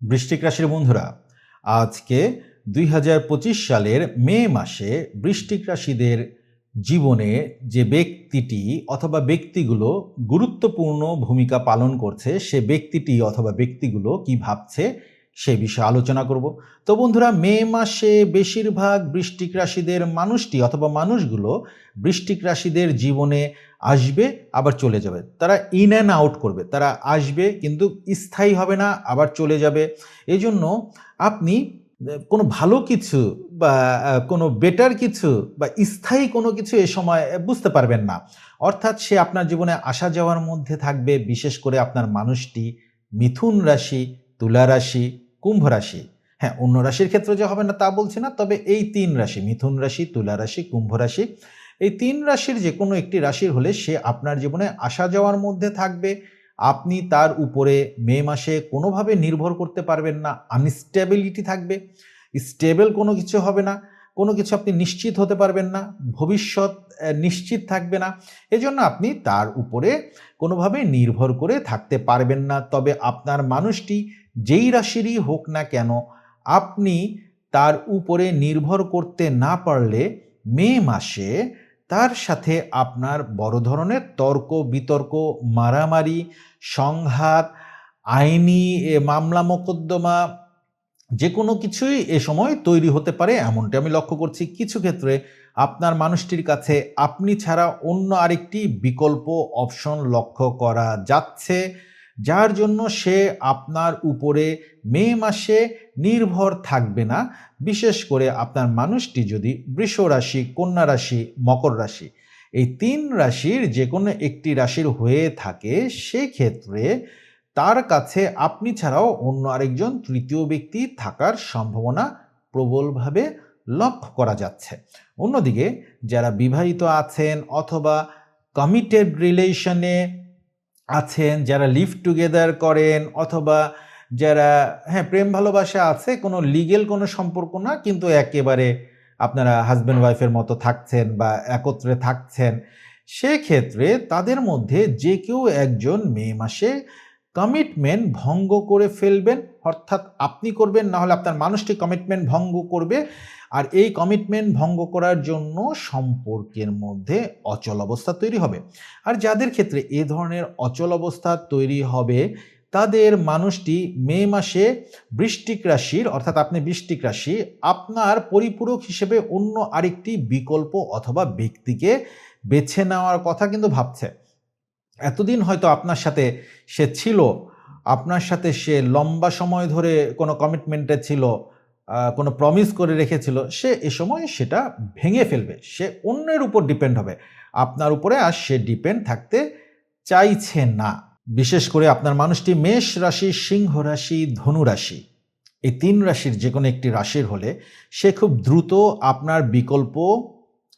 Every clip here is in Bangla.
বৃশ্চিক রাশির বন্ধুরা, আজকে দুই হাজার পঁচিশ সালের মে মাসে বৃষ্টিক রাশিদের জীবনে যে ব্যক্তিটি অথবা ব্যক্তিগুলো গুরুত্বপূর্ণ ভূমিকা পালন করছে, সে ব্যক্তিটি অথবা ব্যক্তিগুলো কি ভাবছে সে বিষয়ে আলোচনা করব। তো বন্ধুরা, মে মাসে বেশিরভাগ বৃষ্টিক রাশিদের মানুষটি অথবা মানুষগুলো বৃষ্টিক রাশিদের জীবনে আসবে, আবার চলে যাবে। তারা ইন অ্যান্ড আউট করবে। তারা আসবে কিন্তু স্থায়ী হবে না, আবার চলে যাবে। এই জন্য আপনি কোনো ভালো কিছু বা কোনো বেটার কিছু বা, স্থায়ী কোনো কিছু এ সময় বুঝতে পারবেন না। অর্থাৎ সে আপনার জীবনে আসা যাওয়ার মধ্যে থাকবে, বিশেষ করে আপনার মানুষটি মিথুন রাশি, তুলা রাশি কুম্ভ রাশি। হ্যাঁ অন্য রাশির ক্ষেত্রে যে হবে না তা বলছি না, তবে এই তিন রাশি, মিথুন রাশি, তুলা রাশি, কুম্ভ রাশি, এই তিন রাশির যে কোনো একটি রাশির হলে সে আপনার জীবনে আসা যাওয়ার মধ্যে থাকবে। আপনি তার উপরে মে মাসে কোনোভাবে নির্ভর করতে পারবেন না আনস্টেবিলিটি থাকবে স্টেবল কোনো কিছু হবে না, কোনো কিছু আপনি নিশ্চিত হতে পারবেন না, ভবিষ্যৎ নিশ্চিত থাকবে না, এজন্য আপনি তার উপরে কোনোভাবে নির্ভর করে থাকতে পারবেন না, তবে আপনার মানুষটি যেই রাশিরই হোক না কেন, আপনি তার উপরে নির্ভর করতে না পারলে মে মাসে তার সাথে আপনার বড় ধরনের তর্ক, বিতর্ক, মারামারি, সংঘাত, আইনি মামলা, মোকদ্দমা, যে কোনো কিছুই এ সময় তৈরি হতে পারে। এমনটি আমি লক্ষ্য করছি কিছু ক্ষেত্রে আপনার মানুষটির কাছে আপনি ছাড়া অন্য আরেকটি বিকল্প, অপশন লক্ষ্য করা যাচ্ছে। যার জন্য সে আপনার উপরে মে মাসে নির্ভর থাকবে না। বিশেষ করে আপনার মানুষটি যদি বৃষ রাশি, কন্যা রাশি, মকর রাশি, এই তিন রাশির যে কোনো একটি রাশির হয়ে থাকে, সেক্ষেত্রে তার কাছে আপনি ছাড়াও অন্য আরেকজন তৃতীয় ব্যক্তি থাকার সম্ভাবনা প্রবলভাবে লক্ষ্য করা যাচ্ছে। অন্যদিকে যারা বিবাহিত আছেন অথবা কমিটেড রিলেশনে আছেন, যারা লিভ টুগেদার করেন অথবা যারা হ্যাঁ প্রেম ভালোবাসা আছে, কোনো লিগেল কোনো সম্পর্ক না, কিন্তু একেবারে আপনারা হাজব্যান্ড ওয়াইফের মতো থাকছেন বা একত্রে থাকছেন, সেক্ষেত্রে তাদের মধ্যে যে কেউ একজন মে মাসে কমিটমেন্ট ভঙ্গ করে ফেলবেন, অর্থাৎ আপনি করবেন, না হলে আপনার মানুষটি কমিটমেন্ট ভঙ্গ করবে। আর এই কমিটমেন্ট ভঙ্গ করার জন্য সম্পর্কের মধ্যে অচল অবস্থা তৈরি হবে। আর যাদের ক্ষেত্রে এ ধরনের অচল অবস্থা তৈরি হবে, তাদের মানুষটি মে মাসে বৃষ্টিক রাশির, অর্থাৎ আপনি বৃষ্টিক রাশি, আপনার পরিপূরক হিসেবে অন্য আরেকটি বিকল্প অথবা ব্যক্তিকে বেছে নেওয়ার কথা কিন্তু ভাবছে। এতদিন হয়তো আপনার সাথে সে ছিল, আপনার সাথে সে লম্বা সময় ধরে কোনো কমিটমেন্টে ছিল কোনো প্রমিস করে রেখেছিল, সে এ সময় সেটা ভেঙে ফেলবে, সে অন্যের উপর ডিপেন্ড হবে। আপনার উপরে আর সে ডিপেন্ড থাকতে চাইছে না। বিশেষ করে আপনার মানুষটি মেষ রাশি, সিংহ রাশি, ধনু রাশি। এই তিন রাশির যে কোনো একটি রাশির হলে সে খুব দ্রুত আপনার বিকল্প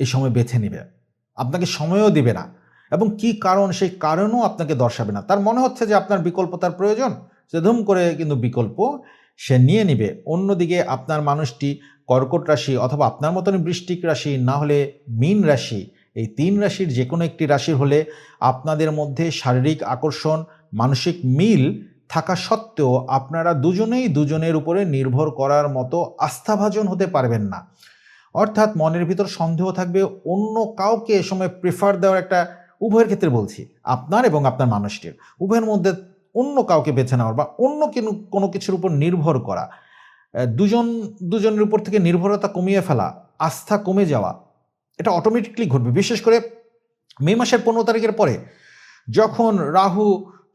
এই সময় বেছে নেবে। আপনাকে সময়ও দিবে না। এবং কি কারণ, সেই কারণও আপনাকে দর্শাবে না। তার মনে হচ্ছে যে আপনার বিকল্প তার প্রয়োজন। সে ধুম করে কিন্তু বিকল্প সে নিয়ে নিবে। অন্যদিকে আপনার মানুষটি কর্কট রাশি অথবা আপনার মতন বৃষ্টিক রাশি, না হলে মীন রাশি, এই তিন রাশির যে কোনো একটি রাশির হলে আপনাদের মধ্যে শারীরিক আকর্ষণ, মানসিক মিল থাকা সত্ত্বেও আপনারা দুজনেই দুজনের উপরে নির্ভর করার মতো আস্থাভাজন হতে পারবেন না। অর্থাৎ মনের ভিতর সন্দেহ থাকবে, অন্য কাউকে এ সময় প্রেফার দেওয়ার একটা উভয়ের ক্ষেত্রে বলছি, আপনার এবং আপনার মানুষটির। উভয়ের মধ্যে অন্য কাউকে বেছে নেওয়ার বা অন্য কোনো কিছুর উপর নির্ভর করা দুজন, দুজনের উপর থেকে নির্ভরতা কমিয়ে ফেলা, আস্থা কমে যাওয়া, এটা অটোমেটিকলি ঘটবে। বিশেষ করে মে মাসের পনেরো তারিখের পরে যখন রাহু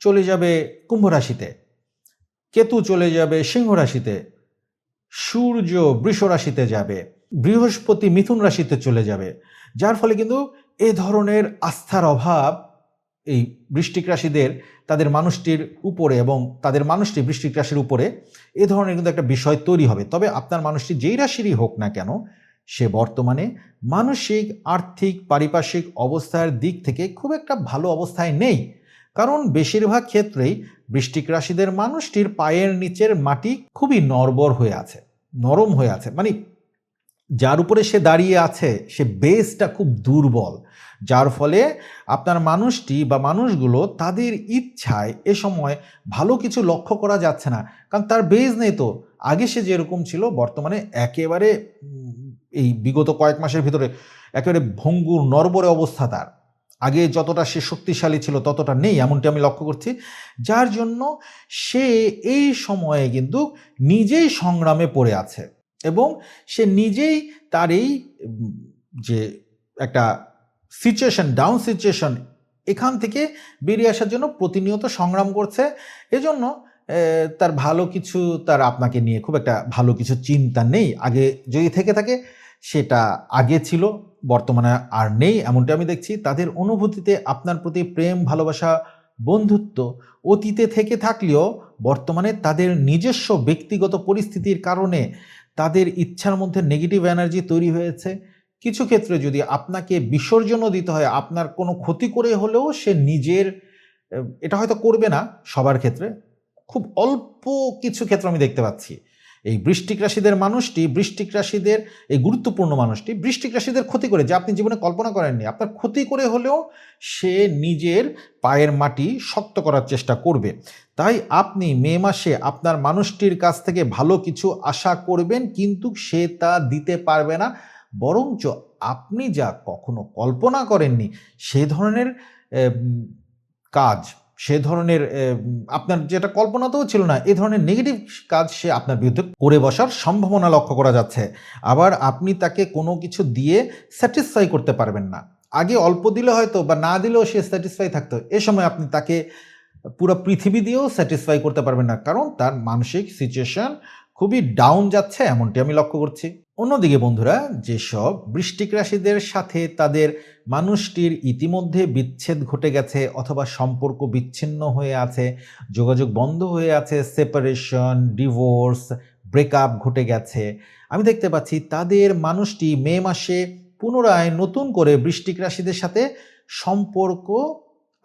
চলে যাবে কুম্ভ রাশিতে, কেতু চলে যাবে সিংহ রাশিতে, সূর্য বৃষ রাশিতে যাবে, বৃহস্পতি মিথুন রাশিতে চলে যাবে, যার ফলে কিন্তু এ ধরনের আস্থার অভাব এই বৃষ্টিক রাশিদের, তাদের মানুষটির উপরে এবং তাদের মানুষটি বৃষ্টিক রাশির উপরে এ ধরনের কিন্তু একটা বিষয় তৈরি হবে। তবে আপনার মানুষটি যেই রাশিরই হোক না কেন, সে বর্তমানে মানসিক, আর্থিক, পারিপার্শ্বিক অবস্থার দিক থেকে খুব একটা ভালো অবস্থায় নেই। কারণ বেশিরভাগ ক্ষেত্রেই বৃষ্টিক রাশিদের মানুষটির পায়ের নিচের মাটি খুবই নরবর হয়ে আছে, নরম হয়ে আছে। মানে যার উপরে সে দাঁড়িয়ে আছে, সে বেসটা খুব দুর্বল। যার ফলে আপনার মানুষটি বা মানুষগুলো তাদের ইচ্ছায় এ সময় ভালো কিছু লক্ষ্য করা যাচ্ছে না। কারণ তার বেজ নেই তো। আগে সে যেরকম ছিল, বর্তমানে একেবারে এই বিগত কয়েক মাসের ভিতরে একেবারে ভঙ্গুর নরবরে অবস্থা তার। আগে যতটা সে শক্তিশালী ছিল, ততটা নেই, এমনটি আমি লক্ষ্য করছি। যার জন্য সে এই সময়ে কিন্তু নিজেই সংগ্রামে পড়ে আছে। এবং সে নিজেই তার এই, যে একটা সিচুয়েশন ডাউন সিচুয়েশন এখান থেকে বেরিয়ে আসার জন্য প্রতিনিয়ত সংগ্রাম করছে। এজন্য তার ভালো কিছু তার আপনাকে নিয়ে খুব একটা ভালো কিছু চিন্তা নেই। আগে যদি থেকে থাকে, সেটা আগে ছিল, বর্তমানে আর নেই এমনটা আমি দেখছি। তাদের অনুভূতিতে আপনার প্রতি প্রেম, ভালোবাসা, বন্ধুত্ব অতীতে থেকে থাকলেও বর্তমানে তাদের নিজস্ব ব্যক্তিগত পরিস্থিতির কারণে তাদের ইচ্ছার মধ্যে নেগেটিভ এনার্জি তৈরি হয়েছে। কিছু ক্ষেত্রে যদি আপনাকে বিসর্জনও দিতে হয়, আপনার কোনো ক্ষতি করে হলেও সে নিজের এটা হয়তো করবে না সবার ক্ষেত্রে। খুব অল্প কিছু ক্ষেত্র আমি দেখতে পাচ্ছি। এই বৃষ্টিক রাশিদের মানুষটি, বৃষ্টিক রাশিদের এই গুরুত্বপূর্ণ মানুষটি, বৃষ্টিক রাশিদের ক্ষতি করে, যা আপনি জীবনে কল্পনা করেননি, আপনার ক্ষতি করে হলেও সে নিজের পায়ের মাটি শক্ত করার চেষ্টা করবে। তাই আপনি মে মাসে আপনার মানুষটির কাছ থেকে ভালো কিছু আশা করবেন, কিন্তু সে তা দিতে পারবে না। বরঞ্চ আপনি যা কখনো কল্পনা করেননি, সে ধরনের কাজ সে ধরনের আপনার যেটা কল্পনাতেও ছিল না, এ ধরনের নেগেটিভ কাজ সে আপনার বিরুদ্ধে করে বসার সম্ভাবনা লক্ষ্য করা যাচ্ছে। আবার আপনি তাকে কোনো কিছু দিয়ে স্যাটিসফাই করতে পারবেন না। আগে অল্প দিলে হয়তো বা না দিলেও সে স্যাটিসফাই থাকতো। এ সময় আপনি তাকে পুরো পৃথিবী দিয়েও স্যাটিসফাই করতে পারবেন না। কারণ তার মানসিক সিচুয়েশন খুবই ডাউন যাচ্ছে এমনটি আমি লক্ষ্য করছি। অন্যদিকে বন্ধুরা, যেসব বৃষ্টিক রাশিদের সাথে তাদের মানুষটির ইতিমধ্যে বিচ্ছেদ ঘটে গেছে অথবা সম্পর্ক বিচ্ছিন্ন হয়ে আছে, যোগাযোগ বন্ধ হয়ে আছে সেপারেশন ডিভোর্স ব্রেকআপ ঘটে গেছে, আমি দেখতে পাচ্ছি তাদের মানুষটি মে মাসে পুনরায় নতুন করে বৃষ্টিক রাশিদের সাথে সম্পর্ক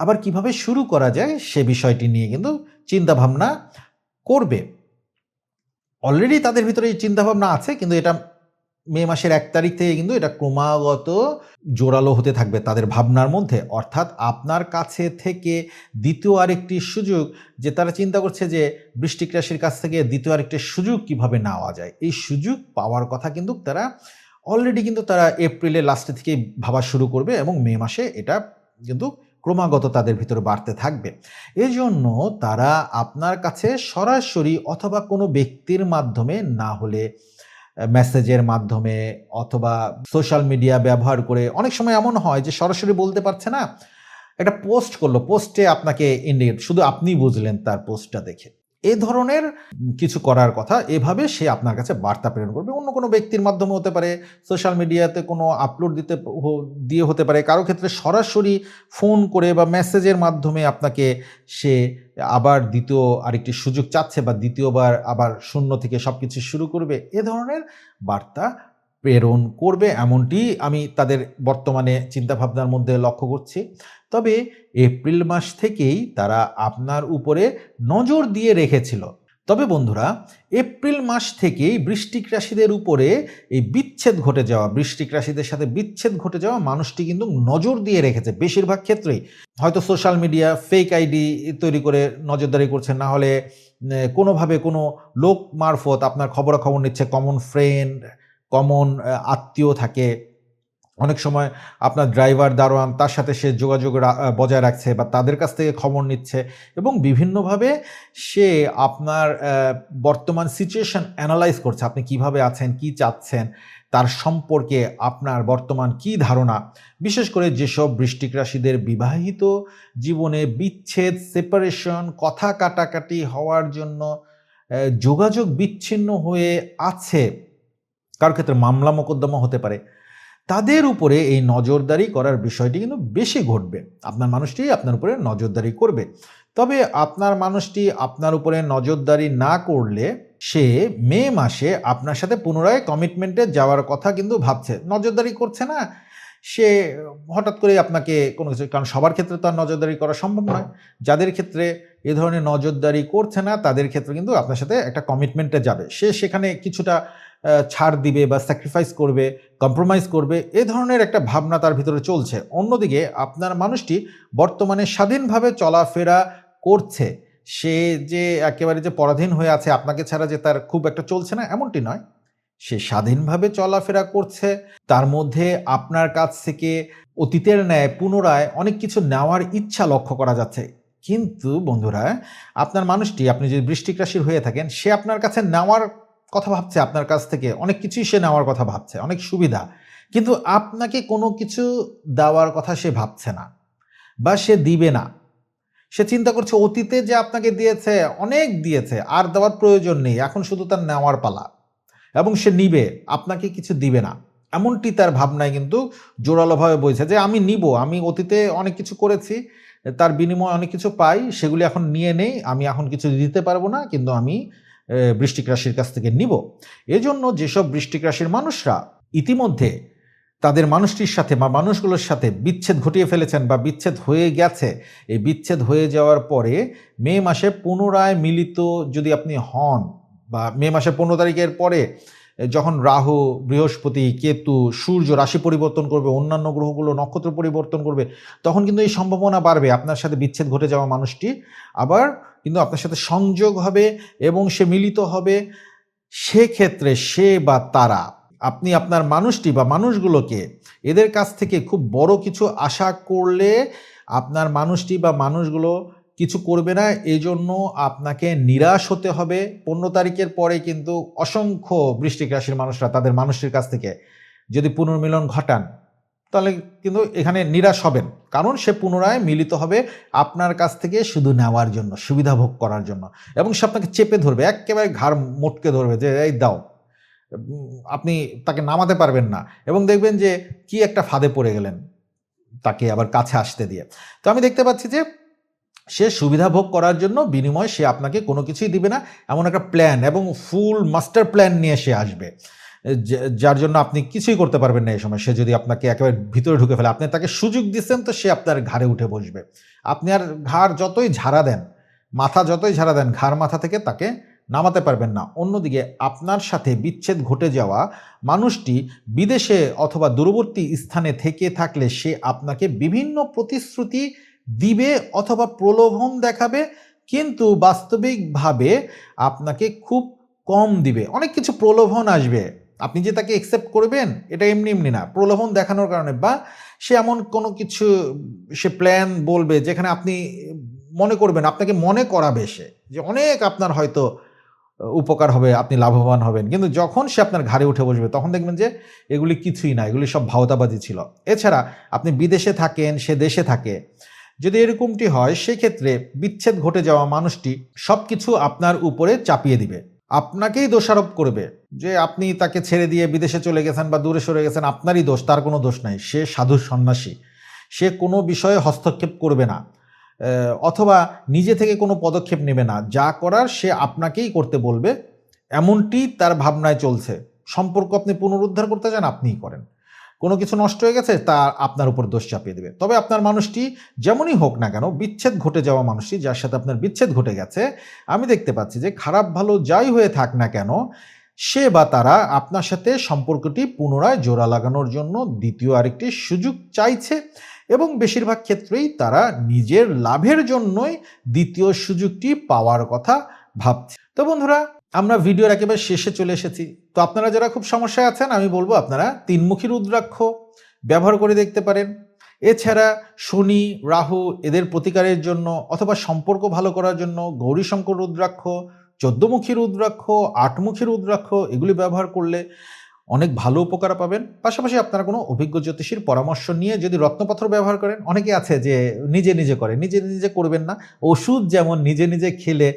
আবার কীভাবে শুরু করা যায় সে বিষয়টি নিয়ে কিন্তু চিন্তাভাবনা করবে। অলরেডি তাদের ভিতরে এই চিন্তাভাবনা আছে, কিন্তু এটা মে মাসের এক তারিখ থেকে কিন্তু এটা ক্রমাগত জোরালো হতে থাকবে তাদের ভাবনার মধ্যে। অর্থাৎ আপনার কাছে থেকে দ্বিতীয় আরেকটি সুযোগ যে তারা চিন্তা করছে যে বৃষ্টিক রাশির কাছ থেকে দ্বিতীয় আরেকটি সুযোগ কীভাবে নেওয়া যায়। এই সুযোগ পাওয়ার কথা কিন্তু তারা অলরেডি কিন্তু তারা এপ্রিলের লাস্টে থেকে ভাবা শুরু করবে এবং মে মাসে এটা কিন্তু ক্রমাগত তাদের ভিতরে বাড়তে থাকবে। এজন্য তারা আপনার কাছে সরাসরি অথবা কোনো ব্যক্তির মাধ্যমে না হলে মেসেজের মাধ্যমে অথবা সোশ্যাল মিডিয়া ব্যবহার করে, অনেক সময় এমন হয় যে সরাসরি বলতে পারছে না, একটা পোস্ট করল, পোস্টে আপনাকে ইন্ডিকেট, শুধু আপনি বুঝলেন তার পোস্টটা দেখে। এ ধরনের কিছু করার কথা এভাবে সে আপনার কাছে বার্তা প্রেরণ করবে। অন্য কোনো ব্যক্তির মাধ্যমে হতে পারে সোশ্যাল মিডিয়াতে কোনো আপলোড দিতে দিয়ে হতে পারে, কারও ক্ষেত্রে সরাসরি ফোন করে বা মেসেজের মাধ্যমে আপনাকে সে আবার দ্বিতীয় আরেকটি সুযোগ চাচ্ছে বা দ্বিতীয়বার আবার শূন্য থেকে সব কিছু শুরু করবে, এ ধরনের বার্তা প্রেরণ করবে। এমনটি আমি তাদের বর্তমানে চিন্তাভাবনার মধ্যে লক্ষ্য করছি। তবে এপ্রিল মাস থেকেই তারা আপনার উপরে নজর দিয়ে রেখেছিল। তবে বন্ধুরা, এপ্রিল মাস থেকেই বৃষ্টিক রাশিদের উপরে এই বিচ্ছেদ ঘটে যাওয়া বৃষ্টিক রাশিদের সাথে বিচ্ছেদ ঘটে যাওয়া মানুষটি কিন্তু নজর দিয়ে রেখেছে বেশিরভাগ ক্ষেত্রেই। হয়তো সোশ্যাল মিডিয়া ফেক আইডি তৈরি করে নজরদারি করছে, না হলে কোনোভাবে কোনো লোক মারফত আপনার খবরাখবর নিচ্ছে কমন ফ্রেন্ড কমন আত্মীয় থাকে। অনেক সময় আপনার ড্রাইভার দারোয়ান তার সাথে সে যোগাযোগ বজায় রাখছে বা তাদের কাছ থেকে খবর নিচ্ছে এবং বিভিন্নভাবে সে আপনার বর্তমান সিচুয়েশন অ্যানালাইজ করছে। আপনি কীভাবে আছেন, কি চাচ্ছেন, তার সম্পর্কে আপনার বর্তমান কি ধারণা? বিশেষ করে যেসব বৃষ্টিক রাশিদের বিবাহিত জীবনে বিচ্ছেদ সেপারেশন কথা কাটাকাটি হওয়ার জন্য যোগাযোগ বিচ্ছিন্ন হয়ে আছে। কারোর ক্ষেত্রে মামলা মোকদ্দমা হতে পারে। তাদের উপরে এই নজরদারি করার বিষয়টি কিন্তু বেশি ঘটবে। আপনার মানুষটি আপনার উপরে নজরদারি করবে। তবে আপনার মানুষটি আপনার উপরে নজরদারি না করলে সে মে মাসে আপনার সাথে পুনরায় কমিটমেন্টে যাওয়ার কথা কিন্তু ভাবছে। নজরদারি করছে না। সে হঠাৎ করে আপনাকে কোনো কিছু কারণ সবার ক্ষেত্রে তো আর নজরদারি করা সম্ভব নয়। যাদের ক্ষেত্রে এ ধরনের নজরদারি করছে না, তাদের ক্ষেত্রে কিন্তু আপনার সাথে একটা কমিটমেন্টে যাবে। সে সেখানে কিছুটা ছাড় দিবে বা স্যাক্রিফাইস করবে কম্প্রোমাইজ করবে, এ ধরনের একটা ভাবনা তার ভিতরে চলছে। অন্যদিকে আপনার মানুষটি বর্তমানে স্বাধীনভাবে চলাফেরা করছে। সে যে একেবারে যে পরাধীন হয়ে আছে, আপনাকে ছাড়া যে তার খুব একটা চলছে না, এমনটি নয়। সে স্বাধীনভাবে চলাফেরা করছে। তার মধ্যে আপনার কাছ থেকে অতীতের ন্যায় পুনরায় অনেক কিছু নেওয়ার ইচ্ছা লক্ষ্য করা যাচ্ছে। কিন্তু বন্ধুরা, আপনার মানুষটি, আপনি যদি বৃষ্টিক রাশির হয়ে থাকেন, সে আপনার কাছে নেওয়ার কথা ভাবছে আপনার কাছ থেকে, অনেক কিছুই সে নেওয়ার কথা ভাবছে, অনেক সুবিধা। কিন্তু আপনাকে কোনো কিছু দেওয়ার কথা সে ভাবছে না বা সে দিবে না। সে চিন্তা করছে, অতীতে যে আপনাকে দিয়েছে, অনেক দিয়েছে, আর দেওয়ার প্রয়োজন নেই, এখন শুধু তার নেওয়ার পালা। এবং সে নিবে, আপনাকে কিছু দিবে না। এমনটি তার ভাবনায় কিন্তু জোরালোভাবে বইছে যে, আমি নিব, আমি অতীতে অনেক কিছু করেছি, তার বিনিময়ে অনেক কিছু পাই, সেগুলি এখন নিয়ে নেই, আমি এখন কিছু দিতে পারব না, কিন্তু আমি বৃশ্চিক রাশির কাছ থেকে নিব। এজন্য যেসব বৃশ্চিক রাশির মানুষরা ইতিমধ্যে তাদের মানুষটির সাথে বা মানুষগুলোর সাথে বিচ্ছেদ ঘটিয়ে ফেলেছেন বা বিচ্ছেদ হয়ে গেছে, এই বিচ্ছেদ হয়ে যাওয়ার পরে মে মাসে পুনরায় মিলিত যদি আপনি হন বা মে মাসের পনেরো তারিখের পরে যখন রাহু, বৃহস্পতি, কেতু, সূর্য রাশি পরিবর্তন করবে, অন্যান্য গ্রহগুলো নক্ষত্র পরিবর্তন করবে, তখন কিন্তু এই সম্ভাবনা বাড়বে। আপনার সাথে বিচ্ছেদ ঘটে যাওয়া মানুষটি আবার কিন্তু আপনার সাথে সংযোগ হবে এবং সে মিলিত হবে, সেক্ষেত্রে সে বা তারা, আপনি আপনার মানুষটি বা মানুষগুলোকে এদের কাছ থেকে খুব বড় কিছু আশা করলে আপনার মানুষটি বা মানুষগুলো কিছু করবে না। এই জন্য আপনাকে নিরাশ হতে হবে। পনেরো তারিখের পরে কিন্তু অসংখ্য বৃষ্টিক রাশির মানুষরা তাদের মানুষটির কাছ থেকে যদি পুনর্মিলন ঘটান তাহলে কিন্তু এখানে নিরাশ হবেন। কারণ সে পুনরায় মিলিত হবে আপনার কাছ থেকে শুধু নেওয়ার জন্য, সুবিধা ভোগ করার জন্য। এবং সে আপনাকে চেপে ধরবে, একেবারে ঘাড় মোটকে ধরবে যে, এই দাও, আপনি তাকে নামাতে পারবেন না। এবং দেখবেন যে, কি একটা ফাঁদে পড়ে গেলেন তাকে আবার কাছে আসতে দিয়ে। তো আমি দেখতে পাচ্ছি যে, সে সুবিধা ভোগ করার জন্য বিনিময়ে সে আপনাকে কোনো কিছুই দিবে না, এমন একটা প্ল্যান এবং ফুল মাস্টার প্ল্যান নিয়ে সে আসবে। যার জন্য আপনি কিছুই করতে পারবেন না এই সময়। সে যদি আপনাকে একেবারে ভিতরে ঢুকে ফেলে, আপনি তাকে সুযোগ দিচ্ছেন, তো সে আপনার ঘাড়ে উঠে বসবে। আপনি আর ঘাড় যতই ঝাড়া দেন, মাথা যতই ঝাড়া দেন, ঘাড় মাথা থেকে তাকে নামাতে পারবেন না। অন্যদিকে আপনার সাথে বিচ্ছেদ ঘটে যাওয়া মানুষটি বিদেশে অথবা দূরবর্তী স্থানে থেকে থাকলে সে আপনাকে বিভিন্ন প্রতিশ্রুতি দিবে অথবা প্রলোভন দেখাবে, কিন্তু বাস্তবিকভাবে আপনাকে খুব কম দিবে। অনেক কিছু প্রলোভন আসবে। আপনি যে তাকে একসেপ্ট করবেন, এটা এমনি এমনি না। প্রলোভন দেখানোর কারণে বা সে এমন কোনো কিছু, সে প্ল্যান বলবে যেখানে আপনি মনে করবেন, আপনাকে মনে করাবে সে যে অনেক আপনার হয়তো উপকার হবে, আপনি লাভবান হবেন। কিন্তু যখন সে আপনার ঘাড়ে উঠে বসবে, তখন দেখবেন যে এগুলি কিছুই না, এগুলি সব ভাওতাবাজি ছিল। এছাড়া আপনি বিদেশে থাকেন, সে দেশে থাকে। যদি এরকমটি হয়, সেক্ষেত্রে বিচ্ছেদ ঘটে যাওয়া মানুষটি সব কিছু আপনার উপরে চাপিয়ে দিবে। আপনাকেই দোষারোপ করবে যে আপনি তাকে ছেড়ে দিয়ে বিদেশে চলে গেছেন বা দূরে সরে গেছেন, আপনারই দোষ, তার কোনো দোষ নাই। সে সাধু সন্ন্যাসী। সে কোনো বিষয়ে হস্তক্ষেপ করবে না অথবা নিজে থেকে কোনো পদক্ষেপ নেবে না। যা করার সে আপনাকেই করতে বলবে, এমনটি তার ভাবনায় চলছে। সম্পর্ক আপনি পুনরুদ্ধার করতে চান, আপনিই করেন। কোনো কিছু নষ্ট হয়ে গেছে, তা আপনার উপর দোষ চাপিয়ে দেবে। তবে আপনার মানুষটি যেমনই হোক না কেন, বিচ্ছেদ ঘটে যাওয়া মানুষটি যার সাথে আপনার বিচ্ছেদ ঘটে গেছে, আমি দেখতে পাচ্ছি যে খারাপ ভালো যাই হয়ে থাক না কেন, সে বা তারা আপনার সাথে সম্পর্কটি পুনরায় জোড়া লাগানোর জন্য দ্বিতীয় আরেকটি সুযোগ চাইছে এবং বেশিরভাগ ক্ষেত্রেই তারা নিজের লাভের জন্যই দ্বিতীয় সুযোগটি পাওয়ার কথা ভাবছে। তো বন্ধুরা আমরা ভিডিওর একেবারে শেষে চলে এসেছি। তো আপনারা যারা খুব সমস্যায় আছেন, আমি বলব আপনারা তিনমুখী রুদ্রাক্ষ ব্যবহার করে দেখতে পারেন। এছাড়া শনি, রাহু এদের প্রতিকারের জন্য অথবা সম্পর্ক ভালো করার জন্য গৌরীশঙ্কর রুদ্রাক্ষ, চোদ্দমুখী রুদ্রাক্ষ, আটমুখী রুদ্রাক্ষ এগুলি ব্যবহার করলে অনেক ভালো উপকার পাবেন। পাশাপাশি আপনারা কোনো অভিজ্ঞ জ্যোতিষীর পরামর্শ নিয়ে যদি রত্নপাথর ব্যবহার করেন অনেকে আছে যে নিজে নিজে করে, নিজে নিজে করবেন না। ওষুধ যেমন নিজে নিজে খেলে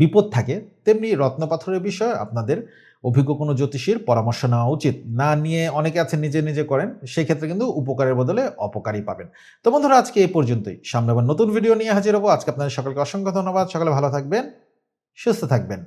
বিপদ থাকে, তেমনি রত্নপাথরের বিষয়ে আপনাদের অভিজ্ঞ কোনো জ্যোতিষীর পরামর্শ নেওয়া উচিত। না নিয়ে অনেকে আছে নিজে নিজে করেন সেই ক্ষেত্রে কিন্তু উপকারের বদলে অপকারই পাবেন। তো বন্ধুরা, আজকে এই পর্যন্তই। সামনে আবার নতুন ভিডিও নিয়ে হাজির হব। আজকে আপনাদের সকলকে অসংখ্য ধন্যবাদ। সকালে ভালো থাকবেন, সুস্থ থাকবেন।